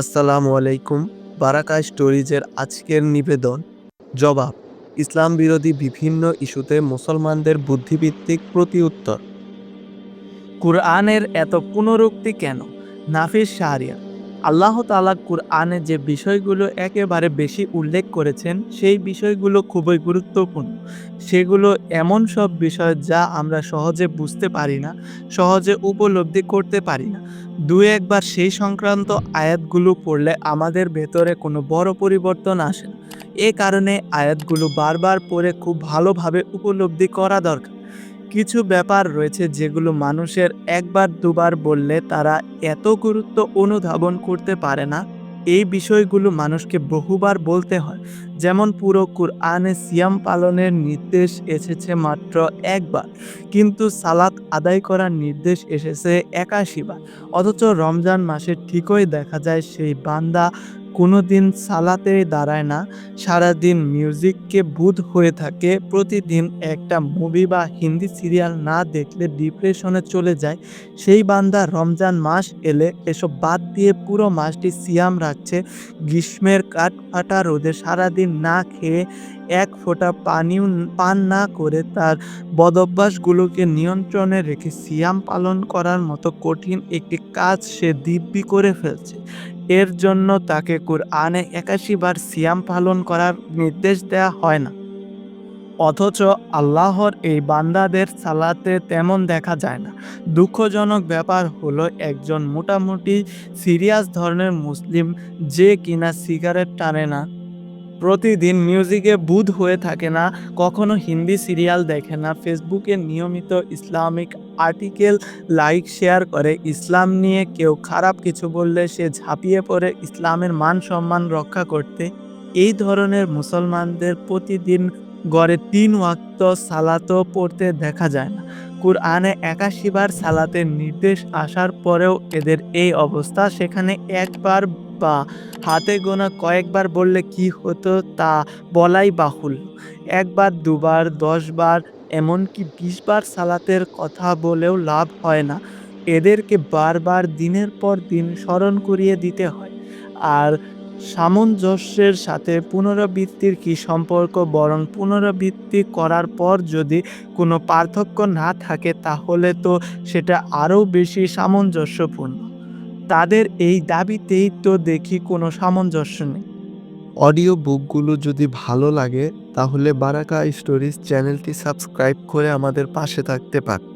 আসসালামু আলাইকুম বারাকা স্টোরিজের আজকের নিবেদন। জবাব, ইসলাম বিরোধী বিভিন্ন ইস্যুতে মুসলমানদের বুদ্ধিভিত্তিক প্রতিউত্তর। কুরআনের এত পুনরুক্তি কেন? নাফিস শাহরিয়া আল্লাহ তালা কুরআনে যে বিষয়গুলো একেবারে বেশি উল্লেখ করেছেন, সেই বিষয়গুলো খুবই গুরুত্বপূর্ণ। সেগুলো এমন সব বিষয় যা আমরা সহজে বুঝতে পারি না, সহজে উপলব্ধি করতে পারি না। দু একবার সেই সংক্রান্ত আয়াতগুলো পড়লে আমাদের ভেতরে কোনো বড় পরিবর্তন আসে না। এ কারণে আয়াতগুলো বারবার পড়ে খুব ভালোভাবে উপলব্ধি করা দরকার। কিছু ব্যাপার রয়েছে যেগুলো মানুষের একবার দুবার বললে তারা এত গুরুত্ব অনুধাবন করতে পারে না। এই বিষয়গুলো মানুষকে বহুবার বলতে হয়। যেমন পুরো কুরআনে সিয়াম পালনের নির্দেশ এসেছে মাত্র একবার, কিন্তু সালাত আদায় করার নির্দেশ এসেছে একাশি বার। অথচ রমজান মাসে ঠিকই দেখা যায় সেই বান্দা কোনোদিন সালাতে দাঁড়ায় না। সারাদিন মিউজিককে বুধ হয়ে থাকে, প্রতিদিন একটা মুভি বা হিন্দি সিরিয়াল না দেখলে ডিপ্রেশনে চলে যায়। সেই বান্দা রমজান মাস এলে এসব বাদ দিয়ে পুরো মাসটি সিয়াম রাখছে। গ্রীষ্মের কাঠ ফাটা রোদে সারাদিন না খেয়ে এক ফোঁটা পানিও, পান না করে তার বদভ্যাসগুলোকে নিয়ন্ত্রণে রেখে সিয়াম পালন করার মতো কঠিন একটি কাজ সে দিব্যি করে ফেলছে। এর জন্য তাকে কুরআনে একাশি বার সিয়াম পালন করার নির্দেশ দেয়া হয় না। অথচ আল্লাহর এই বান্দাদের সালাতে তেমন দেখা যায় না। দুঃখজনক ব্যাপার হলো একজন মোটামুটি সিরিয়াস ধরনের মুসলিম যে কিনা সিগারেট টানে না। প্রতিদিন মিউজিকে বুধ হয়ে থাকে না, কখনো হিন্দি সিরিয়াল দেখে না। ফেসবুকে নিয়মিত ইসলামিক আর্টিকেল লাইক শেয়ার করে। ইসলাম নিয়ে কেউ খারাপ কিছু বললে সে ঝাঁপিয়ে পড়ে ইসলামের মান সম্মান রক্ষা করতে। এই ধরনের মুসলমানদের প্রতিদিন গড়ে তিন ওয়াক্ত সালাতও পড়তে দেখা যায় না। কুরআনে একাশি বার সালাতের নির্দেশ আসার পরেও এদের এই অবস্থা। সেখানে একবার বা হাতে গোনা কয়েকবার বললে কি হতো তা বলাই বাহুল। একবার, দুবার, দশবার, এমনকি বিশবার সালাতের কথা বলেও লাভ হয় না। এদেরকে বারবার দিনের পর দিন স্মরণ করিয়ে দিতে হয়। আর সামঞ্জস্যের সাথে পুনরাবৃত্তির কি সম্পর্ক? বরং পুনরাবৃত্তি করার পর যদি কোনো পার্থক্য না থাকে, তাহলে তো সেটা আরও বেশি সামঞ্জস্যপূর্ণ। তাদের এই দাবিতেই তো দেখি কোনো সামঞ্জস্য নেই। অডিও বুকগুলো যদি ভালো লাগে, তাহলে বারাকা স্টোরিজ চ্যানেলটি সাবস্ক্রাইব করে আমাদের পাশে থাকতে পার।